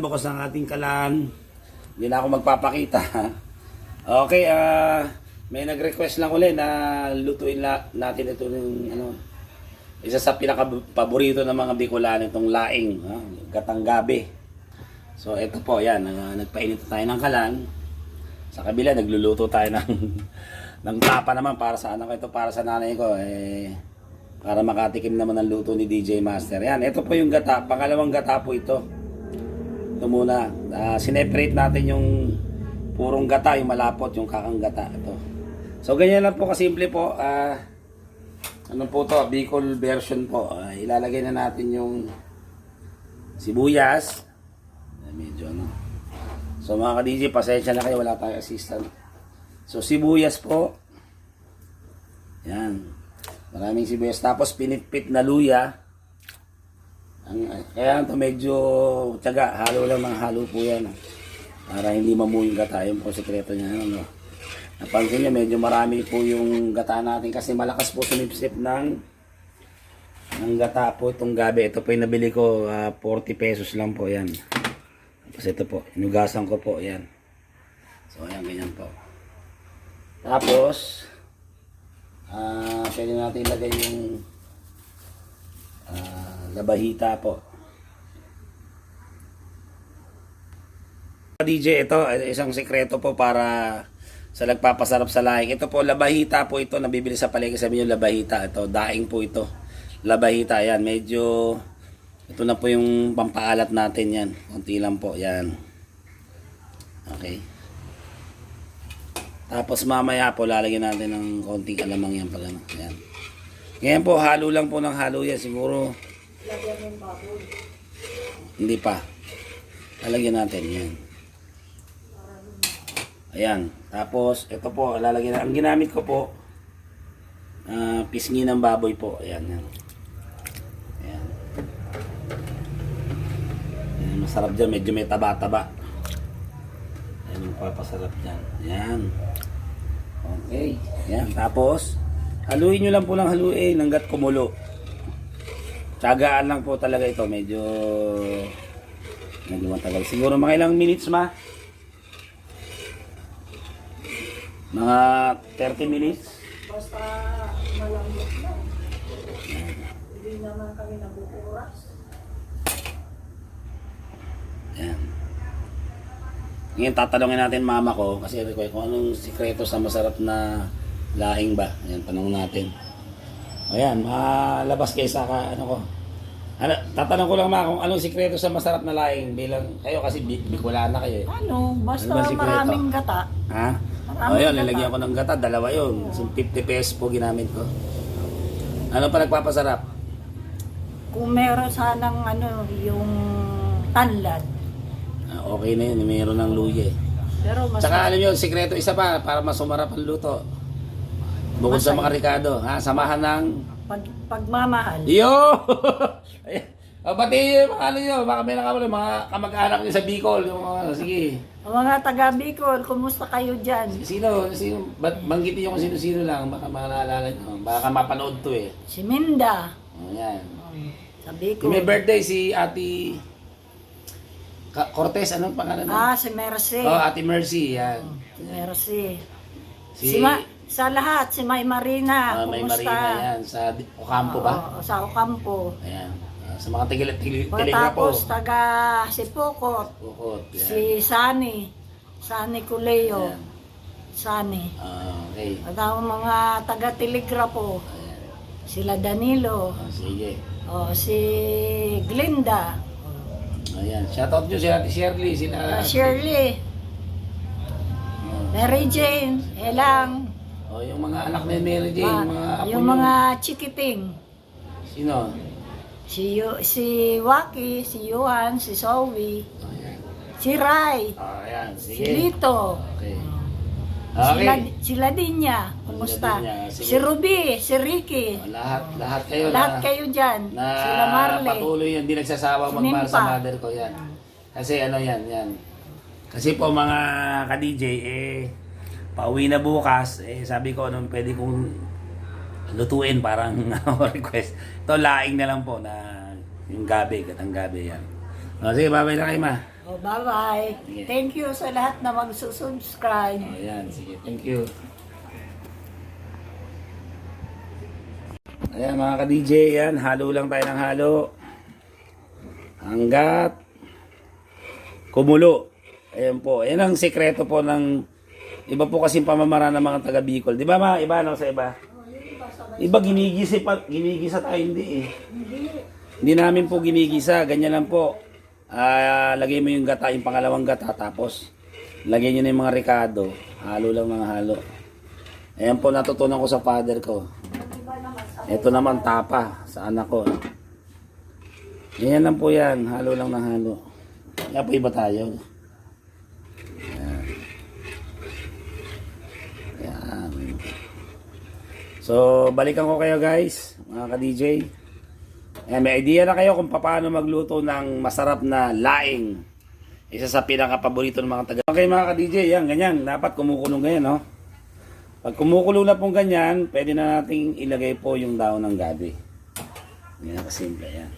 mga ka-DJ, yan, bukas ang ating kalan. Hindi na ako magpapakita. okay, ah, may nag-request lang ulit na lutuin la, natin ito ng ano, isa sa pinaka-paborito ng mga Bicolano itong laing, ha? gatang gabi. So ito po, yan, ah, nagpainit tayo ng kalan. Sa kabila, nagluluto tayo ng, ng tapa naman para sa anak. Ito para sa nanay ko. Eh, para makatikim naman ng luto ni DJ Master. Yan, ito po yung gata. Pangalawang gata po ito. Ito muna. Uh, sineparate natin yung purong gata, yung malapot, yung kakang gata. Ito. So, ganyan lang po kasimple po. Ah, ano po to? Bicol version po. Ah, ilalagay na natin yung sibuyas. Ah, Medyo ano. So mga ka-DJ, pasensya na kayo, wala tayong assistant. So sibuyas po. Yan. Maraming sibuyas. Tapos pinitpit na luya. Ang, kaya ito medyo tiyaga. Halo lang ng halo po yan. ah. Para hindi mamuyo yung gata. Yun po sekreto niya. Ano, no? Napansin niyo, medyo marami po yung gata natin kasi malakas po sumipsip ng ng gata po itong gabi. Ito po yung nabili ko, ah, 40 pesos lang po yan. Tapos ito po, inugasan ko po, yan. So, ayan, ganyan po. Tapos, ah, pwede natin ilagay yung ah, labahita po. DJ, ito, isang sekreto po para sa nagpapasarap sa laing. Ito po, labahita po ito, nabibili sa palengke sa inyo, labahita. Ito, daing po ito. Labahita, yan. Medyo, ito na po yung pampaalat natin yan. Kunti lang po, yan. Okay. Tapos mamaya po, lalagyan natin ng konting alamang yan pag ano. Yan. Ngayon po, halo lang po ng halo yan. Siguro, hindi pa. Lalagyan natin, yan. Ayan. Tapos, ito po, lalagyan na. Ang ginamit ko po, ah, pisngi ng baboy po. Ayan, yan. Ayan. Ayan, masarap dyan. Medyo may taba-taba. Ayan, yung papasarap dyan. Ayan. Okay. Ayan. Tapos, haluin nyo lang po ng haluin hanggat kumulo. Tsagaan lang po talaga ito. Medyo, medyo matagal. Siguro mga ilang minutes ma? Mga 30 minutes. Basta malambot na. Hindi naman kami nabuburas. Ayan. Ngayon tatanungin natin mama ko kasi ko kung anong sikreto sa masarap na lahing ba. Ayan, tanong natin. O yan, malabas kayo sa ka, ano ko. Ano, tatanong ko lang ma kung anong sikreto sa masarap na lahing bilang kayo kasi bi- Bicolana kayo eh. Ano, basta Ano ba sikreto? maraming gata. Ha? Maraming O yun, gata. lalagyan ko ng gata, dalawa yun. So, 50 pesos po ginamit ko. Ano pa nagpapasarap? Kung meron sanang ano, yung tanlad. Ah, okay na yun, mayroon ng luya eh. Pero mas Tsaka alam nyo, sikreto isa pa para mas sumarap ang luto. Bukod sa mga Ricardo, ha? Samahan ng... pag, pagmamahal. Yo! Ayan. o, pati yung mga ano nyo, baka may nakabali, mga kamag-anak nyo sa Bicol. Yung mga, sige. O mga taga Bicol, kumusta kayo dyan? Sino, sino, ba't banggitin nyo kung sino-sino lang, baka maalala nyo. Baka mapanood to eh. Si Minda. O, yan. Sa Bicol. may birthday si Ate Ka- Cortez, anong pangalan mo? Ah, si Mercy. Oh, Ate Mercy, yan. Si Mercy. Si, Si, Ma- sa lahat, si May Marina. ah, may kumusta? Marina yan, sa Ocampo ba? Oo, sa Ocampo. Ayan. Ah, sa mga tigil tigil O, telegrapo. tapos taga si Pukot, Bukod. Yan. si Sani, Sani Culeo, Ayan. Sani. Ah, okay. At ang mga taga Telegrapo, Ayan. sila Danilo, Ah, sige. o si Glinda, Ayan. Shoutout nyo si Ate Shirley. Sila. uh, Shirley, Mary Jane, Elang, Oh, yung mga anak ni Mary Jane. mga apo yung mga chikiting, Sino? si, Yu- si Waki, si Yuan, si Zoe, Ayan. si Rai, Ah, ayan. si Sige. Lito, Okay. Sila, Okay. sila din niya. Kumusta? Sila din niya, sige. Si Ruby, si Ricky. Oh, lahat, lahat kayo Lahat na, kayo dyan. na sila Marley. patuloy yan. Hindi nagsasawa Si magmahal sa Nimpa. mother ko yan. Kasi ano yan, yan. Kasi po mga ka-DJ, eh, pauwi na bukas, eh, sabi ko, anong pwede kong lutuin parang ano, request. Ito, laing na lang po na yung gabi, gatang gabi yan. O, sige, babay na kayo, ma. Oh, bye-bye. Sige. Thank you sa lahat na magsusubscribe. O, yan. Sige, thank you. Ayan, mga ka-DJ, yan. Halo lang tayo ng halo. Hanggat kumulo. Ayan po. Ayan ang sekreto po ng iba po kasing pamamaraan ng mga taga Bicol. Di ba, ma? Iba, no? Sa iba? Iba ginigisa ginigisa tayo hindi eh. Hindi namin po ginigisa, ganyan lang po. Ah, lagay mo yung gata, yung pangalawang gata, tapos lagyan niyo na yung mga ricado. Halo lang mga halo. Ayan po natutunan ko sa father ko. Ito naman tapa sa anak ko. Ganyan lang po yan, halo lang ng halo. Kaya po iba tayo. Ayan. So, balikan ko kayo guys, mga ka-DJ. May idea na kayo kung paano magluto ng masarap na laing. Isa sa pinaka-paborito ng mga taga. Okay mga ka-DJ, yan, ganyan. Dapat kumukulong ganyan, no? Pag kumukulo na pong ganyan, pwede na nating ilagay po yung daon ng gabi. Ganyan kasimple, yan.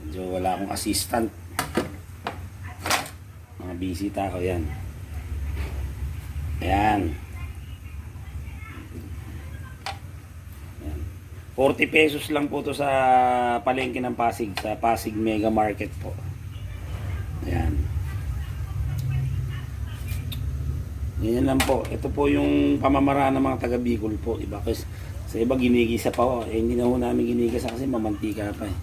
Medyo wala akong assistant. Mga bisita ko, yan. Ayan. 40 pesos lang po to sa palengke ng Pasig, sa Pasig Mega Market po. Ayan. Ganyan lang po. Ito po yung pamamaraan ng mga taga Bicol po. Iba kasi sa iba ginigisa pa po. Eh, hindi na ho namin ginigisa kasi mamantika pa eh.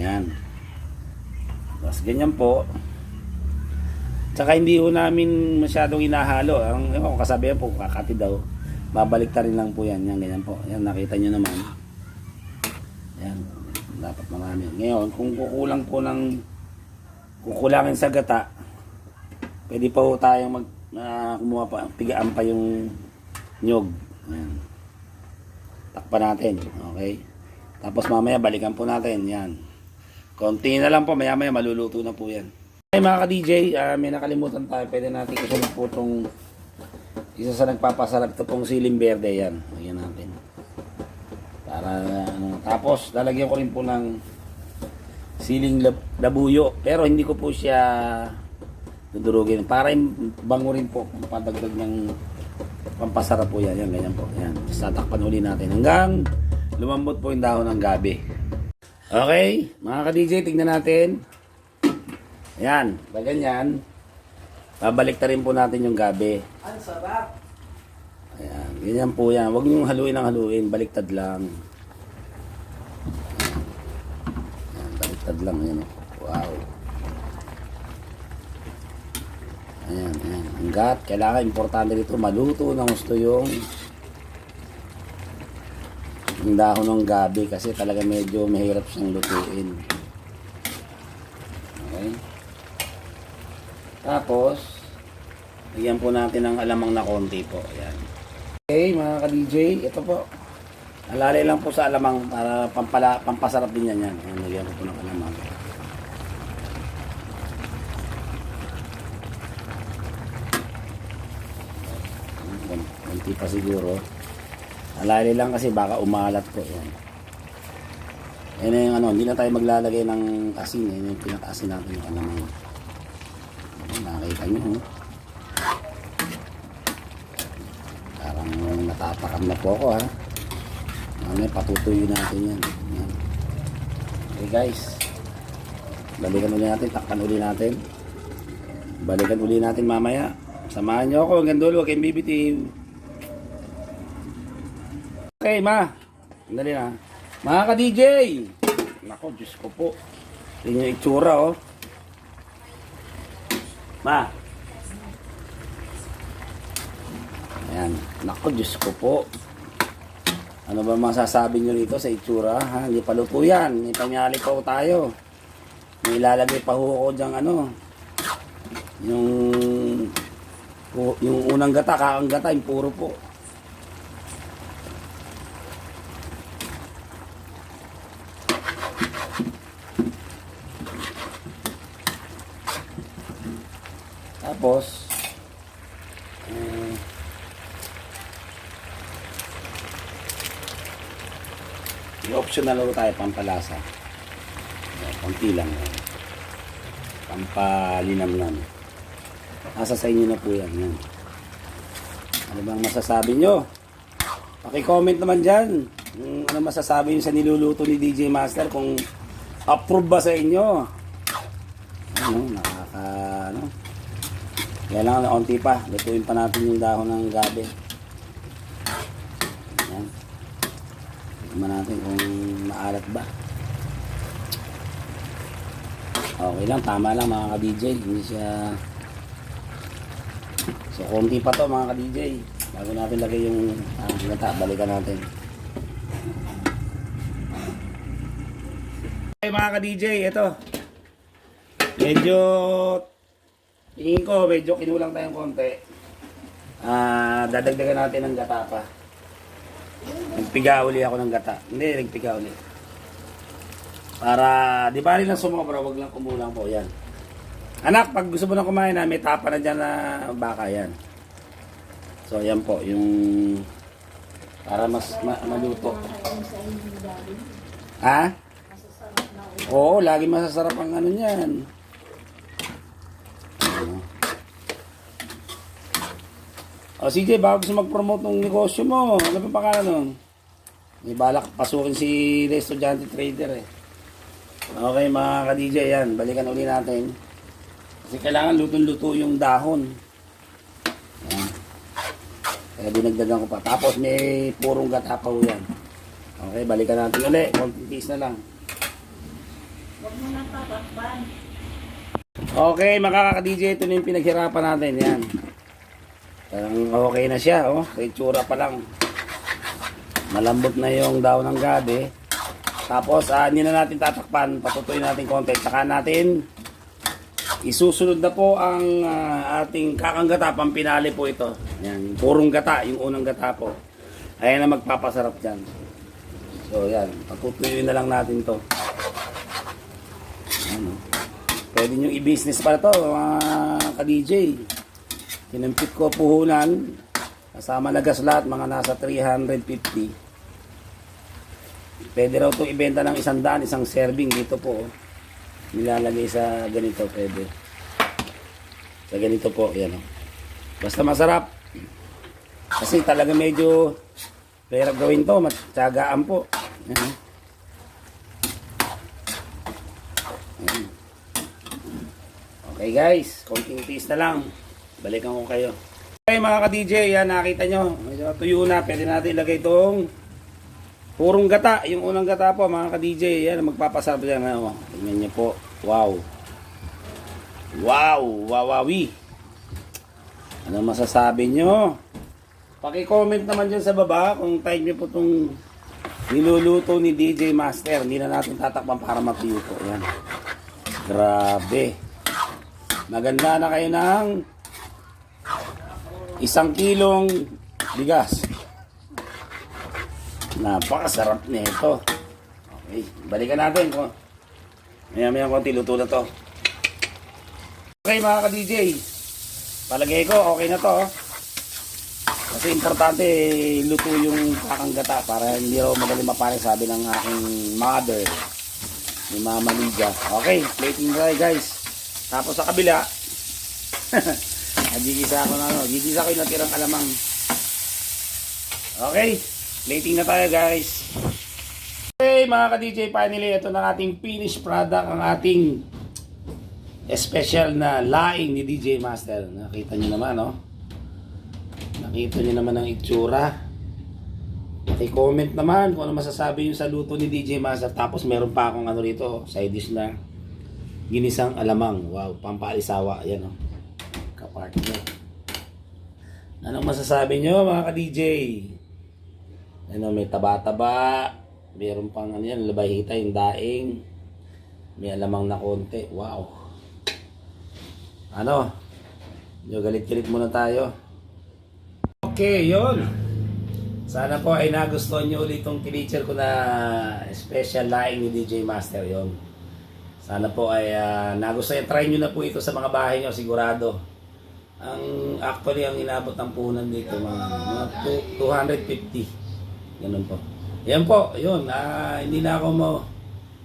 Yan. Tapos ganyan po. Tsaka hindi ho namin masyadong inahalo. Ang ewan ko, kasabihan po, kakati daw. Babalik rin lang po yan. Yan, ganyan po. Yan, nakita nyo naman. Yan. Dapat marami. Ngayon, kung kukulang po ng kukulangin sa gata, pwede pa po tayong mag na kumuha pa, pigaan pa yung nyog. Yan. Takpan natin. Okay? Tapos mamaya balikan po natin. Yan. Konti na lang po. Maya maya maluluto na po yan. Okay mga ka-DJ, ah, may nakalimutan tayo. Pwede natin isunod po itong isa sa nagpapasarap ito pong siling berde. Yan. Lagyan natin. Para ano. Tapos lalagyan ko rin po ng siling lab- labuyo. Pero hindi ko po siya dudurugin. Para bango rin po. Padagdag ng pampasarap po yan. Yan, ganyan po. Yan. Tatakpan uli natin hanggang lumambot po yung dahon ng gabi. Okay, mga ka-DJ, tignan natin. Pag ganyan, babalik ta rin po natin yung gabi. Ang sarap. Ayan, ganyan po yan. Huwag niyong haluin ng haluin, baliktad lang. Ayan, baliktad lang. Ayan. Wow. Ayan, ayan. Hanggat, kailangan importante dito, maluto ng gusto yung yung dahon ng gabi kasi talaga medyo mahirap siyang lutuin. Okay? Tapos, bigyan po natin ng alamang na konti po. Ayan. Okay, mga ka-DJ, ito po. Alalay lang po sa alamang para pampala, pampasarap din yan yan. Ayan, nagyan ko po ng alamang. Konti pa siguro. Alalay lang kasi baka umalat po yan. Yan na yung ano, hindi na tayo maglalagay ng asin. Yan yung pinaka-asin natin yung alamang. Ayan, Nakita nyo, oh. Parang natatakam na po ako, ha. Mamaya patutuyo natin yan. Okay, guys. Balikan uli natin, takpan uli natin. Balikan uli natin mamaya. Samahan nyo ako, hanggang dulo, kayong bibitin. Okay, ma. Sandali na. Mga ka-DJ! Nako, Diyos ko po. Yun yung itsura, oh. Ma. Ayan. Nako, Diyos ko po. Ano ba masasabi nyo rito sa itsura? Ha? Hindi pa luto yan. May panyali pa tayo. May ilalagay pa ho ako dyan ano. Yung yung unang gata, kakang gata, yung puro po. Tapos, eh, yung optional ulo tayo, pampalasa. Yan. Konti lang. yan. Pampalinamnam. Nasa sa inyo na po yan. yan. Ano bang masasabi nyo? Paki-comment naman dyan. Kung ano masasabi nyo sa niluluto ni DJ Master kung approve ba sa inyo. Ano, nakaka, ano. Kaya lang, onti pa. Lutuin pa natin yung dahon ng gabi. Yan. Tignan natin kung maalat ba. Okay lang, tama lang mga ka-DJ. Hindi siya... So, konti pa to mga ka-DJ. Bago natin lagay yung ah, gata, balikan natin. Okay mga ka-DJ, ito. Medyo... Tingin ko, medyo kinulang tayong konti. Ah, dadagdagan natin ng gata pa. Nagpiga uli ako ng gata. Hindi, nagpiga uli. Para, di ba rin lang sumobra, wag lang kumulang po, yan. Anak, pag gusto mo na kumain na, may tapa na dyan na baka, yan. So, yan po, yung para mas ma- maluto. Ha? Oo, lagi masasarap ang ano niyan. Ano? O CJ, baka gusto mag-promote ng negosyo mo. Ano ba pangalan nun? May balak pasukin si estudyante trader eh. Okay mga ka-DJ yan, balikan uli natin. Kasi kailangan lutong-luto yung dahon. Yan. Kaya dinagdagan ko pa. Tapos may purong gata pa ho yan. Okay, balikan natin uli. Konting piece na lang. Huwag mo nang tatakpan. Okay, mga kaka-DJ, ito na yung pinaghirapan natin. Yan. Parang okay na siya, oh. Sa itsura pa lang. Malambot na yung daw ng gabi. Tapos, ah, hindi na natin tatakpan. Patutuin natin konti. Saka natin isusunod na po ang ah, ating kakanggata. Pampinali po ito. Yan, purong gata. Yung unang gata po. Ayan na magpapasarap dyan. So, yan. Patutuyin na lang natin to. Ano. Pwede nyo i-business para to, mga ka-DJ. Kinumpit ko puhunan. Kasama na gas lahat, mga nasa 350. Pwede raw itong ibenta ng isang daan, isang serving dito po. Nilalagay sa ganito, pwede. Sa ganito po, yan oh. Basta masarap. Kasi talaga medyo hirap gawin to, matyagaan po. Yan. Okay guys, konting tiis na lang. Balikan ko kayo. Okay mga ka-DJ, yan nakita nyo. Medyo tuyo na, pwede natin ilagay itong purong gata. Yung unang gata po mga ka-DJ, yan magpapasarap yan. Ano, tingnan nyo po. Wow. Wow, wawawi. Ano masasabi nyo? Paki-comment naman dyan sa baba kung type nyo po itong niluluto ni DJ Master. Hindi na natin tatakpan para matuyo po. Yan. Grabe. Maganda na kayo ng isang kilong bigas. Napakasarap nito. Okay, balikan natin. Maya maya konti luto na to. Okay mga ka-DJ. Palagay ko okay na to. oh. Kasi importante luto yung kakanggata para hindi raw magaling maparin sabi ng aking mother ni Mama Lydia. Okay, plating tayo guys. Tapos sa kabila, nagigisa ako na ano, gigisa ko yung natirang alamang. Okay, plating na tayo guys. Okay mga ka-DJ, finally ito na ating finished product, ang ating special na laing ni DJ Master. Nakita nyo naman, no? Nakita nyo naman ang itsura. I-comment naman kung ano masasabi nyo sa luto ni DJ Master. Tapos meron pa akong ano rito, side dish na ginisang alamang. Wow, pampaalisawa. Yan, oh. Kapartner. Anong masasabi nyo mga ka-DJ? Ano, may taba-taba. Meron pang ano yan, labahita, yung daing. May alamang na konti. Wow. Ano? Medyo galit-galit muna tayo. Okay, yun. Sana po ay nagustuhan nyo ulit itong teacher ko na special laing ni DJ Master yon. Sana po ay ah, nagustuhan. Try nyo na po ito sa mga bahay nyo, sigurado. Ang actually ang inabot ng punan dito mga, mga two- 250. Ganun po. Yan po, yun. ah, hindi na ako mo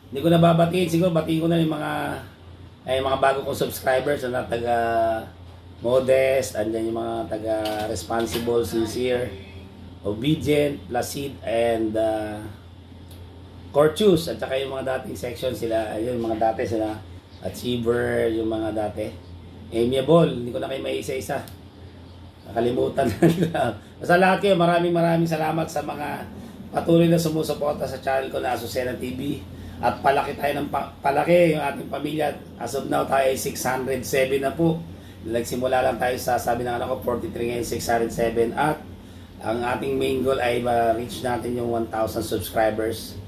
hindi ko nababatiin. Siguro batiin ko na yung mga ay mga bago kong subscribers na taga modest, andyan yung mga taga responsible, sincere, obedient, placid, and uh, courteous. At saka yung mga dating section sila, ayun, yung mga dati sila, achiever, yung mga dati. Amiable, hindi ko na kayo may isa-isa. Nakalimutan na. Basta lahat kayo, maraming maraming salamat sa mga patuloy na sumusuporta sa channel ko na Asusena TV. At palaki tayo ng pa- palaki yung ating pamilya. As of now, tayo ay 607 na po. Nagsimula lang tayo sa, sabi ng anak ko, 43 ngayon, 607. At ang ating main goal ay ma-reach natin yung 1,000 subscribers.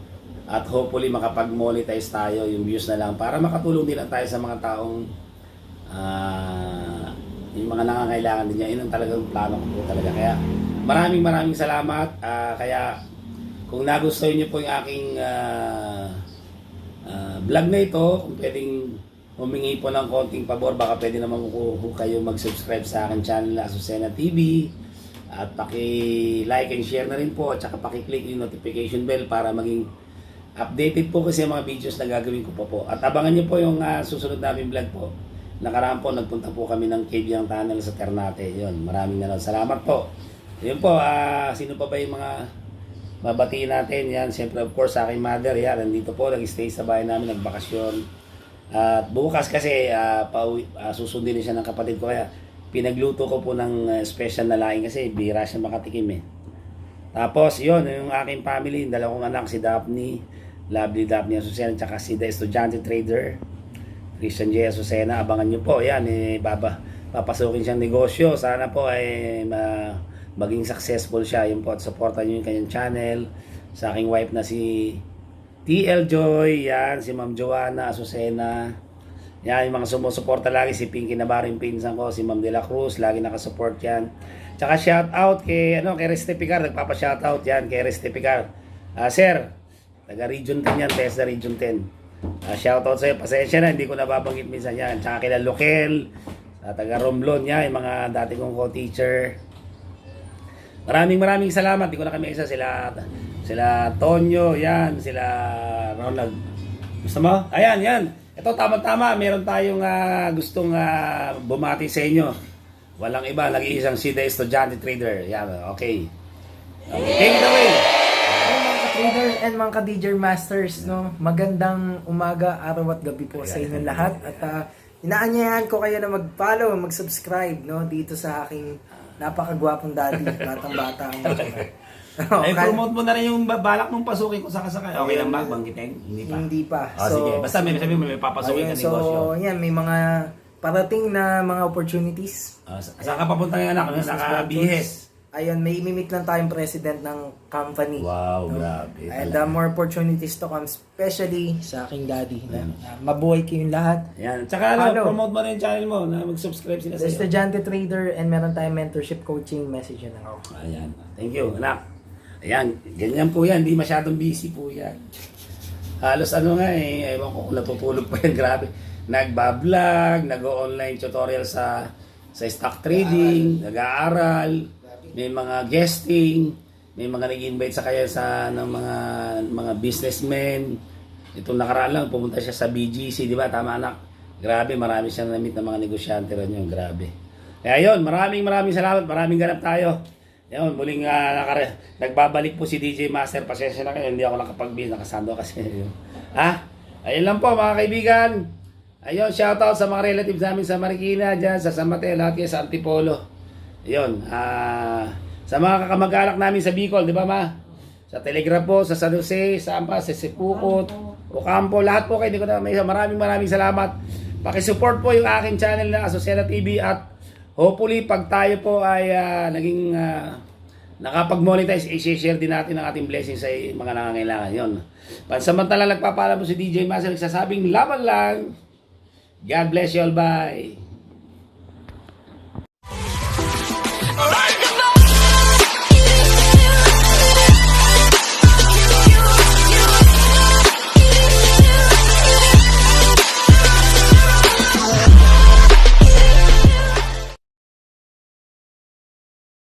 At hopefully makapag-monetize tayo yung views na lang para makatulong din tayo sa mga taong ah, yung mga nangangailangan din niya. Yun ang talagang plano ko po talaga. Kaya maraming maraming salamat. Ah, kaya kung nagustuhan niyo po yung aking ah, ah, vlog na ito, kung pwedeng humingi po ng konting pabor, baka pwede naman po, po kayo mag-subscribe sa akin channel na Azucena TV. At paki-like and share na rin po at saka paki-click yung notification bell para maging updated po kasi ang mga videos na gagawin ko po po. At abangan niyo po yung ah, susunod namin vlog po. Nakaraan po, nagpunta po kami ng cave yung tunnel sa Ternate. Yun, maraming na salamat po. Yun po, ah, sino pa ba yung mga babatiin natin? Yan, siyempre of course sa aking mother, yan, nandito po, nag-stay sa bahay namin, nagbakasyon. At bukas kasi, ah, pauwi, ah, susundin din siya ng kapatid ko, kaya pinagluto ko po ng special na laing kasi bira siya makatikim eh. Tapos, yun, yung aking family, yung dalawang anak, si Daphne, Lovely Daphne Azucena, tsaka si The Estudyante Trader, Christian J. Azucena, abangan nyo po, yan, eh, baba, papasukin siyang negosyo, sana po ay ma, maging successful siya, yun po, at supportan nyo yung kanyang channel, sa aking wife na si TL Joy, yan, si Ma'am Joanna Azucena, yan, yung mga sumusuporta lagi, si Pinky yung pinsan ko, si Ma'am De La Cruz, lagi nakasupport yan. Tsaka shout out kay, ano, kay Reste Picar, nagpapa-shout out yan, kay Reste Picar. Ah, sir, taga Region 10 yan, TESDA Region 10. Ah, shout out sa'yo, pasensya na, hindi ko nababanggit minsan yan. Tsaka kila Lokel, sa taga Romblon yan, yung mga dati kong co-teacher. Maraming maraming salamat. Di ko na kami isa sila sila Tonyo, yan, sila Ronald. Gusto mo? Ayan, yan. Ito tama-tama, meron tayong ah, gustong ah, bumati sa inyo. Walang iba, nag-iisang si The Estudyante Trader. Yan, okay. okay. Take away. Ka-trader and mga ka-DJ masters, no? Magandang umaga, araw at gabi po sa inyo lahat. At uh, inaanyayahan ko kayo na mag-follow, mag-subscribe, no? Dito sa aking napakagwapong daddy, batang bata. Ay, promote mo na rin yung ba- balak mong pasukin ko sa kasakay. Okay lang ba? Banggitin? Hindi pa. Hindi pa. Ah, sige. Basta may sabi mo may papasukin ayun, ka negosyo. So, yan, may mga parating na mga opportunities. Ah, sa- saan ka papunta ngayon anak? Business Naka-bihes. Ayun, may imimit lang tayong president ng company. Wow, grabe. And uh, more opportunities to come, especially sa aking daddy. Na, na mabuhay kayong lahat. Yan. Tsaka ano, Ano? promote mo na yung channel mo na mag-subscribe sila The sa'yo. Estudyante Trader and meron tayong mentorship coaching message yun ako. Ayan. Thank you, anak. Ayan, ganyan po yan. Hindi masyadong busy po yan. Halos ano nga eh, ewan ko kung natutulog pa yan, grabe. Nagbablog, nag-online tutorial sa sa stock trading, nag-aaral, may mga guesting, may mga nag-invite sa kaya sa ng mga mga businessmen. Itong nakaraan lang, pumunta siya sa BGC, di ba? Tama anak. Grabe, marami siyang na-meet ng mga negosyante rin yun. Grabe. Kaya yun, maraming maraming salamat. Maraming ganap tayo. Yun, muling uh, nakare- nagbabalik po si DJ Master. Pasensya na kayo, hindi ako nakapag-bis. Nakasando kasi. Ha? Ayun lang po mga kaibigan. Ayun, shoutout sa mga relatives namin sa Marikina, dyan sa San Mateo, lahat sa Antipolo. Ayun, ah, sa mga kakamag-alak namin sa Bicol, di ba ma? Sa Telegraph po, sa San Jose, sa Ampa, sa Sipukot, Ocampo, lahat po kayo, hindi ko na may maraming maraming salamat. Pakisupport po yung aking channel na Asusena TV at hopefully pag tayo po ay ah, naging ah, nakapag-monetize, i-share din natin ang ating blessings sa mga nangangailangan. Yun. Pansamantala nagpapaalam po si DJ Master nagsasabing laban lang. God bless you all. Bye.